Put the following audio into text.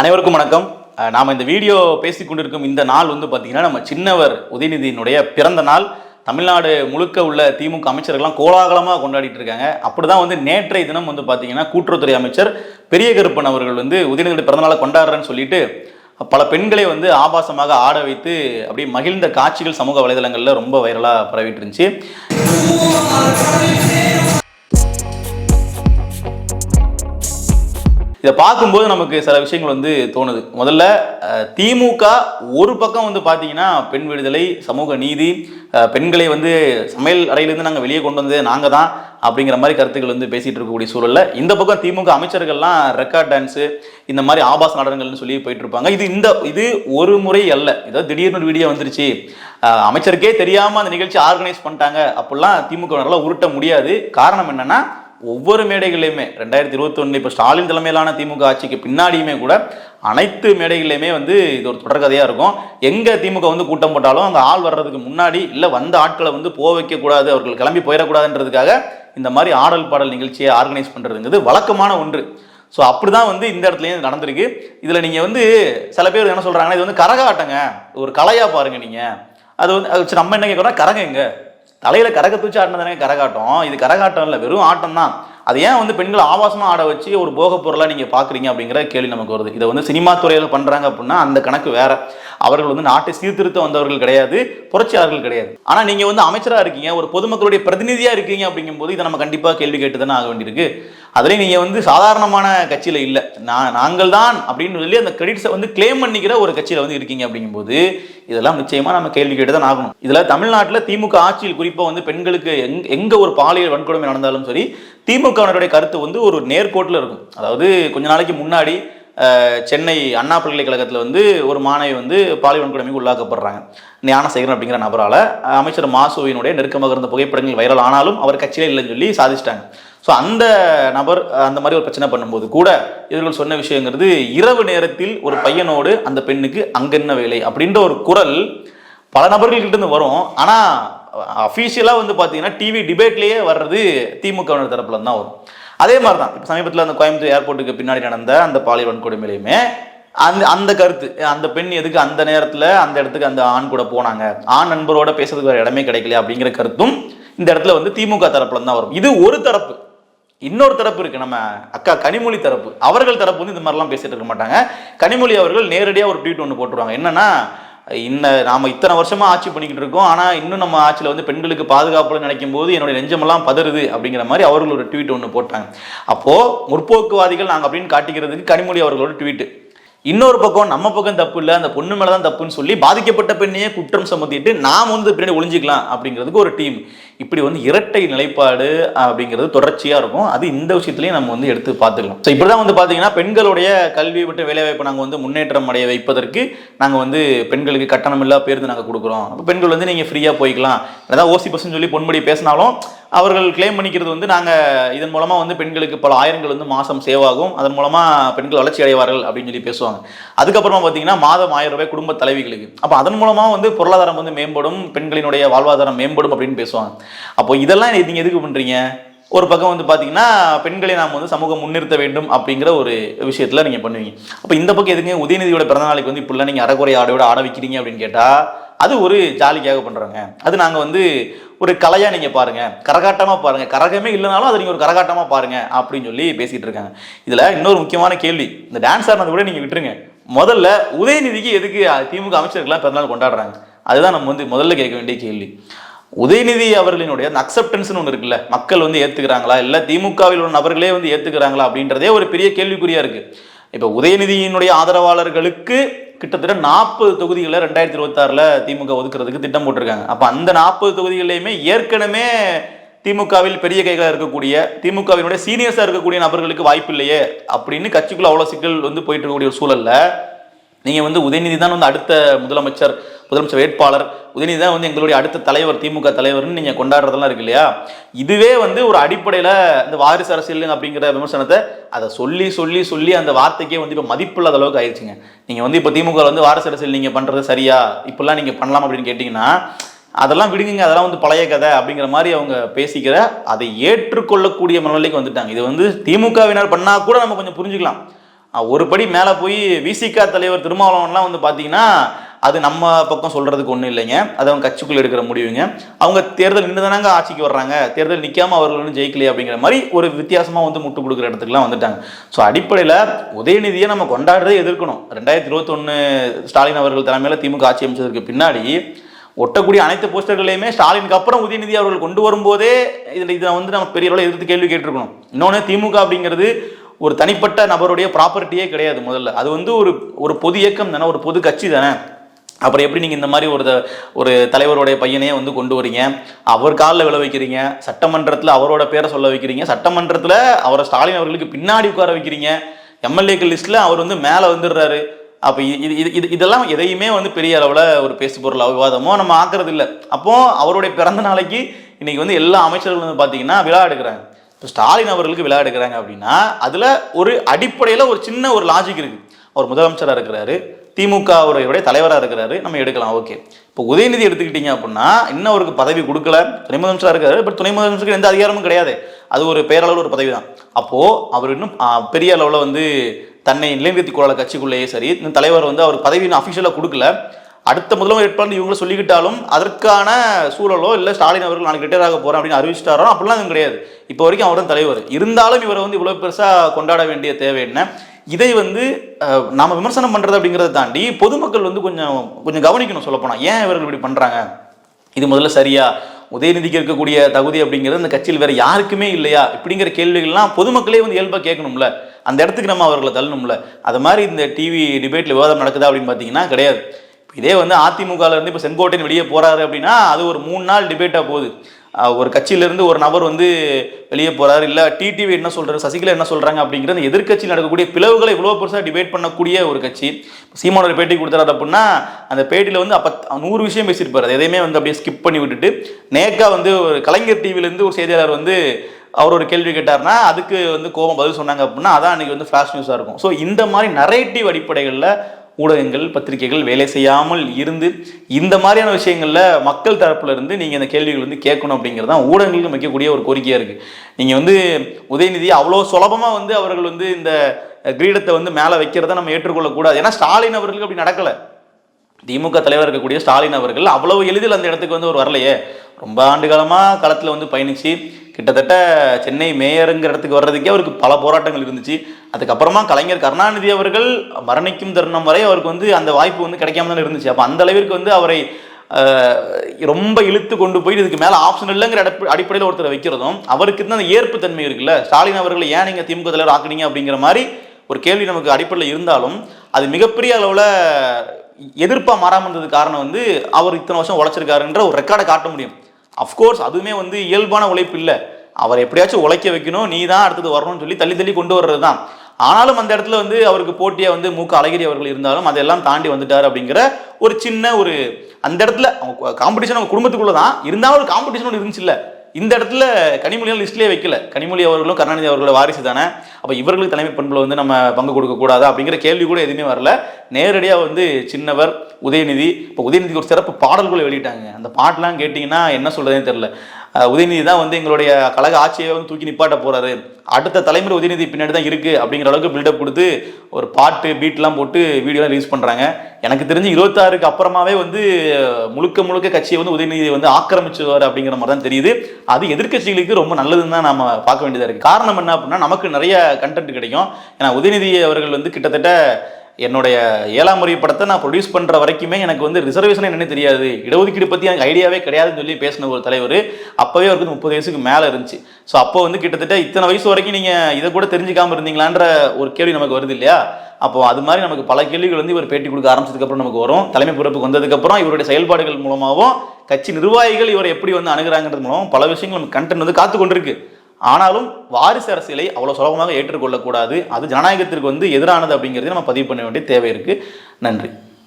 அனைவருக்கும் வணக்கம். நாம் இந்த வீடியோ பேசிக் கொண்டிருக்கும் இந்த நாள் வந்து பார்த்தீங்கன்னா நம்ம சின்னவர் உதயநிதியினுடைய பிறந்த நாள். தமிழ்நாடு முழுக்க உள்ள திமுக அமைச்சர்கள்லாம் கோலாகலமாக கொண்டாடிட்டு இருக்காங்க. அப்படி தான் வந்து நேற்றைய தினம் வந்து பார்த்தீங்கன்னா கூட்டுறவுத்துறை அமைச்சர் பெரிய கருப்பன் அவர்கள் வந்து உதயநிதியுடைய பிறந்தநாளை கொண்டாடுறேன்னு சொல்லிட்டு பல பெண்களை வந்து ஆபாசமாக ஆட வைத்து அப்படியே மகிழ்ந்த காட்சிகள் சமூக வலைதளங்களில் ரொம்ப வைரலாக பரவிட்டு இருந்துச்சு. இதை பார்க்கும்போது நமக்கு சில விஷயங்கள் வந்து தோணுது. முதல்ல திமுக ஒரு பக்கம் வந்து பார்த்தீங்கன்னா பெண் விடுதலை சமூக நீதி பெண்களை வந்து சமையல் அறையிலேருந்து நாங்கள் வெளியே கொண்டு வந்தது நாங்கள் தான் அப்படிங்கிற மாதிரி கருத்துக்கள் வந்து பேசிட்டு இருக்கக்கூடிய சூழலில் இந்த பக்கம் திமுக அமைச்சர்கள்லாம் ரெக்கார்ட் டான்ஸு இந்த மாதிரி ஆபாச நடனங்கள்னு சொல்லி போயிட்டு இருப்பாங்க. இது இந்த இது ஒரு முறை அல்ல. ஏதோ திடீர்னு ஒரு வீடியோ வந்துருச்சு. அமைச்சருக்கே தெரியாமல் அந்த நிகழ்ச்சி ஆர்கனைஸ் பண்ணிட்டாங்க. அப்படிலாம் திமுக உருட்ட முடியாது. காரணம் என்னன்னா ஒவ்வொரு மேடைகளையுமே ரெண்டாயிரத்தி இருபத்தொன்னு இப்போ ஸ்டாலின் தலைமையிலான திமுக ஆட்சிக்கு பின்னாடியுமே கூட அனைத்து மேடைகள்லையுமே வந்து இது ஒரு தொடர்கதையாக இருக்கும். எங்கே திமுக வந்து கூட்டம் போட்டாலும் அங்கே ஆள் வர்றதுக்கு முன்னாடி இல்லை வந்த ஆட்களை வந்து போக வைக்கக்கூடாது அவர்கள் கிளம்பி போயிடக்கூடாதுன்றதுக்காக இந்த மாதிரி ஆடல் பாடல் நிகழ்ச்சியை ஆர்கனைஸ் பண்ணுறதுங்கிறது வழக்கமான ஒன்று. ஸோ அப்படி தான் வந்து இந்த இடத்துலையும் நடந்திருக்கு. இதில் நீங்கள் வந்து சில பேர் என்ன சொல்கிறாங்கன்னா இது வந்து கரகாட்டங்க. ஒரு கலையாக பாருங்கள் நீங்கள் அது வந்து அது சரி, நம்ம என்ன கேட்குறோம் கரகம் எங்க? தலையில கரக தூச்சி ஆடினதானே கரகாட்டம்? இது கரகாட்டம் இல்லை வெறும் ஆட்டம் தான். அது ஏன் வந்து பெண்களை ஆபாசமா ஆட வச்சு ஒரு போக பொருளா நீங்க பாக்குறீங்க அப்படிங்கிற கேள்வி நமக்கு வருது. இதை வந்து சினிமா துறையில பண்றாங்க அப்படின்னா அந்த கணக்கு வேற. அவர்கள் வந்து நாட்டை சீர்திருத்த வந்தவர்கள் கிடையாது புரட்சியாளர்கள் கிடையாது. ஆனா நீங்க வந்து அமைச்சரா இருக்கீங்க ஒரு பொதுமக்களுடைய பிரதிநிதியா இருக்கீங்க அப்படிங்கும்போது இதை நம்ம கண்டிப்பா கேள்வி கேட்டு தானே ஆக வேண்டியிருக்கு. அதுலேயும் நீங்கள் வந்து சாதாரணமான கட்சியில் இல்லை. நான் நாங்கள் தான் அப்படின்னு சொல்லி அந்த கிரெடிட்ஸை வந்து கிளைம் பண்ணிக்கிற ஒரு கட்சியில் வந்து இருக்கீங்க அப்படிங்கும்போது இதெல்லாம் நிச்சயமாக நம்ம கேள்வி கேட்டு தான் ஆகணும். இதில் தமிழ்நாட்டில் திமுக ஆட்சியில் குறிப்பாக வந்து பெண்களுக்கு எங் எங்கே ஒரு பாலியல் வன்கொடுமை நடந்தாலும் சரி திமுகவினருடைய கருத்து வந்து ஒரு நேர்கோட்டில் இருக்கும். அதாவது கொஞ்ச நாளைக்கு முன்னாடி சென்னை அண்ணா பல்கலைக்கழகத்தில் வந்து ஒரு மாணவி வந்து பாலியல் வன்கொடுமைக்கு உள்ளாக்கப்படுறாங்க. ஞானசேகரன் அப்படிங்கிற நபரால் அமைச்சர் மாசுவினுடைய நெருக்கமாக இருந்த புகைப்படங்கள் வைரல் ஆனாலும் அவர் கட்சியில் இல்லைன்னு சொல்லி சாதிச்சிட்டாங்க. ஸோ அந்த நபர் அந்த மாதிரி ஒரு பிரச்சனை பண்ணும்போது கூட இவர்கள் சொன்ன விஷயங்கிறது இரவு நேரத்தில் ஒரு பையனோடு அந்த பெண்ணுக்கு அங்கென்ன வேலை அப்படின்ற ஒரு குரல் பல நபர்கள்கிட்டருந்து வரும். ஆனால் அஃபீஷியலாக வந்து பார்த்தீங்கன்னா டிவி டிபேட்லேயே வர்றது திமுக தரப்புல தான் வரும். அதே மாதிரி தான் இப்போ சமீபத்தில் அந்த கோயம்புத்தூர் ஏர்போர்ட்டுக்கு பின்னாடி நடந்த அந்த பாலியல் வன்கொடுமையிலையுமே அந்த அந்த கருத்து அந்த பெண் எதுக்கு அந்த நேரத்தில் அந்த இடத்துக்கு அந்த ஆண் கூட போனாங்க? ஆண் நண்பரோட பேசுறதுக்கு வேறு இடமே கிடைக்கல அப்படிங்கிற கருத்தும் இந்த இடத்துல வந்து திமுக தரப்புல தான் வரும். இது ஒரு தரப்பு. இன்னொரு தரப்பு இருக்கு நம்ம அக்கா கனிமொழி தரப்பு. அவர்கள் தரப்பு வந்து இந்த மாதிரிலாம் பேசிட்டு இருக்க மாட்டாங்க. கனிமொழி அவர்கள் நேரடியாக ஒரு ட்வீட் ஒன்று போட்டுருவாங்க. என்னன்னா இன்ன நாம இத்தனை வருஷமா ஆட்சி பண்ணிக்கிட்டு இருக்கோம். ஆனால் இன்னும் நம்ம ஆட்சியில் வந்து பெண்களுக்கு பாதுகாப்புன்னு நினைக்கும் போது என்னுடைய நெஞ்சமெல்லாம் பதறுது அப்படிங்கிற மாதிரி அவர்கள் ஒரு ட்வீட் ஒன்று போட்டாங்க. அப்போ முற்போக்குவாதிகள் நாங்கள் அப்படின்னு காட்டிக்கிறதுக்கு கனிமொழி அவர்களோட ட்வீட் இன்னொரு பக்கம் நம்ம பக்கம் தப்பு இல்லை அந்த பொண்ணு மேலே தான் தப்புன்னு சொல்லி பாதிக்கப்பட்ட பெண்ணையே குற்றம் சுமத்திட்டு நாம் வந்து பின்னாடி ஒளிஞ்சிக்கலாம் அப்படிங்கிறதுக்கு ஒரு டீம் இப்படி வந்து இரட்டை நிலைப்பாடு அப்படிங்கிறது தொடர்ச்சியா இருக்கும். அது இந்த விஷயத்துலையும் நம்ம வந்து எடுத்து பார்த்துக்கலாம். ஸோ இப்படிதான் வந்து பாத்தீங்கன்னா பெண்களுடைய கல்வி மற்றும் வேலைவாய்ப்பு நாங்கள் வந்து முன்னேற்றம் அடைய வைப்பதற்கு நாங்கள் வந்து பெண்களுக்கு கட்டணம் இல்லா பேருந்து நாங்கள் கொடுக்குறோம். அப்போ பெண்கள் வந்து நீங்கள் ஃப்ரீயாக போய்க்கலாம். ஏதாவது ஓசி பஸ்ன்னு சொல்லி பொன்முடி பேசினாலும் அவர்கள் கிளைம் பண்ணிக்கிறது வந்து நாங்கள் இதன் மூலமாக வந்து பெண்களுக்கு பல ஆயிரங்கள் வந்து மாதம் சேவ் ஆகும் அதன் மூலமாக பெண்கள் வளர்ச்சி அடைவார்கள் அப்படின்னு சொல்லி பேசுவாங்க. அதுக்கப்புறமா பார்த்தீங்கன்னா மாதம் ஆயிரம் ரூபாய் குடும்ப தலைவிகளுக்கு. அப்போ அதன் மூலமாக வந்து பொருளாதாரம் வந்து மேம்படும் பெண்களினுடைய வாழ்வாதாரம் மேம்படும் அப்படின்னு பேசுவாங்க. அப்போ இதெல்லாம் நீங்கள் எதுக்கு பண்ணுறீங்க ஒரு பக்கம் வந்து பார்த்தீங்கன்னா பெண்களை நாம் வந்து சமூகம் முன்னிறுத்த வேண்டும் அப்படிங்கிற ஒரு விஷயத்தில் நீங்கள் பண்ணுவீங்க. அப்போ இந்த பக்கம் எதுங்க உதயநிதியோட பிறந்த நாளைக்கு வந்து இப்படிலாம் நீங்கள் அறகுறை ஆடையோட ஆட வைக்கிறீங்க அப்படின்னு கேட்டால் அது ஒரு ஜாலிக்காக பண்ணுறோங்க அது நாங்கள் வந்து ஒரு கலையாக நீங்கள் பாருங்கள் கரகாட்டமாக பாருங்கள் கரகமே இல்லைனாலும் அதை நீங்கள் ஒரு கரகாட்டமாக பாருங்கள் அப்படின்னு சொல்லி பேசிகிட்டு இருக்காங்க. இதில் இன்னொரு முக்கியமான கேள்வி. இந்த டான்ஸ் ஆடினது கூட நீங்கள் விட்டுருங்க. முதல்ல உதயநிதிக்கு எதுக்கு திமுக அமைச்சர்கள்லாம் பிறந்தநாள் கொண்டாடுறாங்க? அதுதான் நம்ம வந்து முதல்ல கேட்க வேண்டிய கேள்வி. உதயநிதி அவர்களினுடைய அந்த அக்செப்டன்ஸ்னு ஒன்று இருக்குல்ல மக்கள் வந்து ஏற்றுக்கிறாங்களா இல்லை திமுகவில் உள்ள நபர்களே வந்து ஏற்றுக்கிறாங்களா அப்படின்றதே ஒரு பெரிய கேள்விக்குறியாக இருக்குது இப்போ உதயநிதியினுடைய ஆதரவாளர்களுக்கு கிட்டத்தட்ட நாற்பது தொகுதிகளை ரெண்டாயிரத்தி இருபத்தாறில் திமுக ஒதுக்குறதுக்கு திட்டம் போட்டிருக்காங்க. அப்போ அந்த நாற்பது தொகுதிகளையுமே ஏற்கனவே திமுகவில் பெரிய கைகளாக இருக்கக்கூடிய திமுகவினுடைய சீனியர்ஸாக இருக்கக்கூடிய நபர்களுக்கு வாய்ப்பு இல்லையே அப்படின்னு கட்சிக்குள்ள அவ்வளோ சிக்கல் வந்து போயிட்டு இருக்கக்கூடிய ஒரு சூழலில் நீங்கள் வந்து உதயநிதி தான் வந்து அடுத்த முதலமைச்சர் முதலமைச்சர் வேட்பாளர். உதயநிதி தான் வந்து எங்களுடைய அடுத்த தலைவர் திமுக தலைவர்னு நீங்கள் கொண்டாடுறதெல்லாம் இருக்கு இல்லையா? இதுவே வந்து ஒரு அடிப்படையில் இந்த வாரிசு அரசியல் அப்படிங்கிற விமர்சனத்தை அதை சொல்லி சொல்லி சொல்லி அந்த வார்த்தைக்கே வந்து இப்போ மதிப்பில்லாத அளவுக்கு ஆயிடுச்சுங்க. நீங்கள் வந்து இப்போ திமுக வந்து வாரிசு அரசியல் நீங்கள் பண்ணுறது சரியா? இப்படிலாம் நீங்கள் பண்ணலாம் அப்படின்னு கேட்டிங்கன்னா அதெல்லாம் விடுங்க அதெல்லாம் வந்து பழைய கதை அப்படிங்கிற மாதிரி அவங்க பேசிக்கிற அதை ஏற்றுக்கொள்ளக்கூடிய மனநிலைக்கு வந்துட்டாங்க. இது வந்து திமுகவினர் பண்ணால் கூட நம்ம கொஞ்சம் புரிஞ்சுக்கலாம். ஒரு படி மேலே போய் விசிகா தலைவர் திருமாவளவன்லாம் வந்து பார்த்தீங்கன்னா அது நம்ம பக்கம் சொல்கிறதுக்கு ஒன்றும் இல்லைங்க. அது அவங்க கட்சிக்குள்ளே எடுக்கிற முடிவுங்க. அவங்க தேர்தல் நின்று தானாங்க ஆட்சிக்கு வர்றாங்க. தேர்தல் நிற்காமல் அவர்களும் ஜெயிக்கலையே அப்படிங்கிற மாதிரி ஒரு வித்தியாசமாக வந்து முட்டு கொடுக்குற இடத்துக்குலாம் வந்துட்டாங்க. ஸோ அடிப்படையில் உதயநிதியை நம்ம கொண்டாடுறதே எதிர்க்கணும். ரெண்டாயிரத்தி இருபத்தொன்று ஸ்டாலின் அவர்கள் தலைமையில் திமுக ஆட்சி அமைச்சதற்கு பின்னாடி ஒட்டக்கூடிய அனைத்து போஸ்டர்களையுமே ஸ்டாலினுக்கு அப்புறம் உதயநிதி அவர்கள் கொண்டு வரும்போதே இதில் இதை வந்து நம்ம பெரிய அளவில் எதிர்த்து கேள்வி கேட்டிருக்கணும். இன்னொன்று திமுக அப்படிங்கிறது ஒரு தனிப்பட்ட நபருடைய ப்ராப்பர்ட்டியே கிடையாது முதல்ல. அது வந்து ஒரு ஒரு பொது இயக்கம் தானே ஒரு பொது கட்சி தானே. அப்புறம் எப்படி நீங்கள் இந்த மாதிரி ஒரு த- ஒரு தலைவருடைய பையனையே வந்து கொண்டு வரீங்க? அவர் காலில் விளை வைக்கிறீங்க. சட்டமன்றத்தில் அவரோட பேரை சொல்ல வைக்கிறீங்க. சட்டமன்றத்தில் அவரை ஸ்டாலின் அவர்களுக்கு பின்னாடி உட்கார வைக்கிறீங்க. எம்எல்ஏக்கள் லிஸ்ட்டில் அவர் வந்து மேலே வந்துடுறாரு. அப்போ இது இது இது இதெல்லாம் எதையுமே வந்து பெரிய அளவில் ஒரு பேசு பொருள் விவாதமோ நம்ம ஆக்குறது இல்லை. அப்போது அவருடைய பிறந்த நாளைக்கு இன்றைக்கி வந்து எல்லா அமைச்சர்களும் வந்து பார்த்தீங்கன்னா விழா எடுக்கிறாங்க. இப்போ ஸ்டாலின் அவர்களுக்கு விழா எடுக்கிறாங்க அப்படின்னா அதில் ஒரு அடிப்படையில் ஒரு சின்ன ஒரு லாஜிக் இருக்குது அவர் முதலமைச்சராக இருக்கிறாரு திமுக உடைய தலைவராக இருக்கிறாரு நம்ம எடுக்கலாம் ஓகே. இப்போ உதயநிதி எடுத்துக்கிட்டீங்க அப்படின்னா இன்னும் அவருக்கு பதவி கொடுக்கல துணை முதலமைச்சராக இருக்காரு பட் துணை முதலமைச்சருக்கு எந்த அதிகாரமும் கிடையாது. அது ஒரு பேரளவில் ஒரு பதவி தான் அப்போது அவர் இன்னும் பெரிய அளவில் வந்து தன்னை நிலைநிறுத்திக் கொள்ளாத கட்சிக்குள்ளேயே சரி இந்த தலைவர் வந்து அவர் பதவி இன்னும் அஃபிஷியலாக கொடுக்கல. அடுத்த முதல்வர் வேட்பாளர் இவங்க சொல்லிக்கிட்டாலும் அதற்கான சூழலோ இல்லை ஸ்டாலின் அவர்கள் நாளைக்கு ரிட்டையர் ஆக போகிறேன் அப்படின்னு அறிவிச்சிட்டாரோ அப்படிலாம் கிடையாது. இப்போ வரைக்கும் அவர் தான் தலைவர். இருந்தாலும் இவரை வந்து இவ்வளோ பெருசாக கொண்டாட வேண்டிய தேவை என்ன? இதை வந்து நாம் விமர்சனம் பண்ணுறது அப்படிங்கிறத தாண்டி பொதுமக்கள் வந்து கொஞ்சம் கொஞ்சம் கவனிக்கணும் சொல்லப்போனால் ஏன் இவர்கள் இப்படி பண்ணுறாங்க இது முதல்ல சரியா? உதயநிதிக்கு இருக்கக்கூடிய தகுதி அப்படிங்கிறது அந்த கட்சியில் வேற யாருக்குமே இல்லையா? இப்படிங்கிற கேள்விகள்லாம் பொதுமக்களே வந்து இயல்பாக கேட்கணும்ல. அந்த இடத்துக்கு நம்ம அவர்களை தள்ளணும்ல. அது மாதிரி இந்த டிவி டிபேட்டில் விவாதம் நடக்குதா அப்படின்னு பார்த்தீங்கன்னா கிடையாது. இதே வந்து அதிமுகல இருந்து இப்போ செங்கோட்டையன் வெளியே போறாரு அப்படின்னா அது ஒரு மூணு நாள் டிபேட்டாக போகுது. ஒரு கட்சியிலேருந்து ஒரு நபர் வந்து வெளியே போறாரு. இல்லை டிடிவி என்ன சொல்றாரு சசிகலா என்ன சொல்றாங்க அப்படிங்கிற அந்த எதிர்க்கட்சியில் நடக்கக்கூடிய பிளவுகளை இவ்வளோ பெருசாக டிபேட் பண்ணக்கூடிய ஒரு கட்சி. சீமானோட பேட்டி கொடுத்தாரு அப்படின்னா அந்த பேட்டியில் வந்து அப்போ நூறு விஷயம் பேசியிருப்பார். அது எதையுமே வந்து அப்படியே ஸ்கிப் பண்ணி விட்டுட்டு நேக்கா வந்து ஒரு கலைஞர் டிவிலேருந்து ஒரு செய்தியாளர் வந்து அவர் ஒரு கேள்வி கேட்டார்னா அதுக்கு வந்து கோபம் பதில் சொன்னாங்க அப்படின்னா அதான் அன்னைக்கு வந்து ஃபிளாஷ் நியூஸாக இருக்கும். ஸோ இந்த மாதிரி நரேட்டிவ் அடிப்படைகளில் ஊடகங்கள் பத்திரிகைகள் வேலை செய்யாமல் இருந்து இந்த மாதிரியான விஷயங்களில் மக்கள் தரப்புல இருந்து நீங்கள் இந்த கேள்விகள் வந்து கேட்கணும் அப்படிங்கிறது தான் ஊடகங்களுக்கு வைக்கக்கூடிய ஒரு கோரிக்கையாக இருக்குது நீங்கள் வந்து உதயநிதி அவ்வளோ சுலபமாக வந்து அவர்கள் வந்து இந்த கிரீடத்தை வந்து மேலே வைக்கிறத நம்ம ஏற்றுக்கொள்ளக்கூடாது. ஏன்னா ஸ்டாலின் அவர்களுக்கு அப்படி நடக்கலை. திமுக தலைவர் இருக்கக்கூடிய ஸ்டாலின் அவர்கள் அவ்வளவு எளிதில் அந்த இடத்துக்கு வந்து ஒரு வரலையே. ரொம்ப ஆண்டு காலமாக களத்தில் வந்து பயணிச்சு கிட்டத்தட்ட சென்னை மேயருங்கிற இடத்துக்கு வர்றதுக்கே அவருக்கு பல போராட்டங்கள் இருந்துச்சு. அதுக்கப்புறமா கலைஞர் கருணாநிதி அவர்கள் மரணிக்கும் தருணம் வரை அவருக்கு வந்து அந்த வாய்ப்பு வந்து கிடைக்காம தான் இருந்துச்சு. அப்போ அந்த அளவிற்கு வந்து அவரை ரொம்ப இழுத்து கொண்டு போய் இதுக்கு மேலே ஆப்ஷன் இல்லைங்கிற அடிப்படையில் ஒருத்தரை வைக்கிறதும் அவருக்கு தான் அந்த ஏற்பு தன்மை இருக்குல்ல? ஸ்டாலின் அவர்களை ஏன் நீங்கள் திமுக தலைவர் ஆக்குனீங்க அப்படிங்கிற மாதிரி ஒரு கேள்வி நமக்கு அடிப்படையில் இருந்தாலும் அது மிகப்பெரிய அளவில் எதிர்ப்பாக மாறாமல் இருந்தது காரணம் வந்து அவர் இத்தனை வருஷம் உழைச்சிருக்காருன்ற ஒரு ரெக்கார்டை காட்ட முடியும். அஃப்கோர்ஸ் அதுவுமே வந்து இயல்பான உழைப்பு இல்லை. அவர் எப்படியாச்சும் உழைக்க வைக்கணும் நீ தான் அடுத்தது வரணும்னு சொல்லி தள்ளி தள்ளி கொண்டு வர்றது தான் ஆனாலும் அந்த இடத்துல வந்து அவருக்கு போட்டியாக வந்து மூக்க அழகிரி அவர்கள் இருந்தாலும் அதெல்லாம் தாண்டி வந்துட்டார் அப்படிங்கிற ஒரு சின்ன ஒரு அந்த இடத்துல அவங்க காம்படிஷன் அவங்க குடும்பத்துக்குள்ளே தான் இருந்தாலும் ஒரு காம்படிஷன் ஒன்று இருந்துச்சு இல்லை. இந்த இடத்துல கனிமொழியும் லிஸ்ட்லேயே வைக்கல. கனிமொழி அவர்களும் கருணாநிதி அவர்களோட வாரிசு தானே அப்போ இவர்களுக்கு தலைமை பண்புல வந்து நம்ம பங்கு கொடுக்கக்கூடாதா அப்படிங்கிற கேள்வி கூட எதுவுமே வரல. நேரடியாக வந்து சின்னவர் உதயநிதி இப்போ உதயநிதிக்கு ஒரு சிறப்பு பாடல்களை வெளியிட்டாங்க. அந்த பாட்டெலாம் கேட்டிங்கன்னா என்ன சொல்கிறதுன்னு தெரில உதயநிதி தான் வந்து எங்களுடைய கழக ஆட்சியை வந்து தூக்கி நிப்பாட்ட போறாரு. அடுத்த தலைமுறை உதயநிதி பின்னாடி தான் இருக்கு அப்படிங்கிற அளவுக்கு பில்டப் கொடுத்து ஒரு பாட்டு பீட்லாம் போட்டு வீடியோலாம் ரிலீஸ் பண்றாங்க. எனக்கு தெரிஞ்சு இருபத்தாறுக்கு அப்புறமாவே வந்து முழுக்க முழுக்க கட்சியை வந்து உதயநிதி வந்து ஆக்கிரமிச்சுவார் அப்படிங்கிற மாதிரி தான் தெரியுது. அது எதிர்க்கட்சிகளுக்கு ரொம்ப நல்லதுன்னு தான் நம்ம பார்க்க வேண்டியதாக இருக்கு. காரணம் என்ன அப்படின்னா நமக்கு நிறைய கண்டென்ட் கிடைக்கும். ஏன்னா உதயநிதி அவர்கள் வந்து கிட்டத்தட்ட என்னுடைய ஏழாம் முறை படத்தை நான் ப்ரொடியூஸ் பண்ணுற வரைக்குமே எனக்கு வந்து ரிசர்வேஷன் என்னன்னு தெரியாது. இடஒதுக்கீடு பற்றி எனக்கு ஐடியாவே கிடையாதுன்னு சொல்லி பேசின ஒரு தலைவர் அப்போவே அவருக்கு முப்பது வயசுக்கு மேலே இருந்துச்சு. ஸோ அப்போ வந்து கிட்டத்தட்ட இத்தனை வயசு வரைக்கும் நீங்கள் இதை கூட தெரிஞ்சுக்காமல் இருந்தீங்களான்ற ஒரு கேள்வி நமக்கு வருது இல்லையா? அப்போ அது மாதிரி நமக்கு பல கேள்விகள் வந்து இவர் பேட்டி கொடுக்க ஆரம்பிச்சதுக்கப்புறம் நமக்கு வரும். தலைமை பொறுப்புக்கு வந்ததுக்கப்புறம் இவருடைய செயல்பாடுகள் மூலமாகவும் கட்சி நிர்வாகிகள் இவரை எப்படி வந்து அணுகிறாங்கிறது மூலம் பல விஷயங்கள் நமக்கு கண்டென்ட் வந்து காத்து கொண்டிருக்கு ஆனாலும் வாரிசு அரசியலை அவ்வளோ சுலபமாக ஏற்றுக்கொள்ளக்கூடாது. அது ஜனநாயகத்திற்கு வந்து எதிரானது அப்படிங்கிறதையும் நம்ம பதிவு பண்ண வேண்டிய தேவை இருக்குது நன்றி.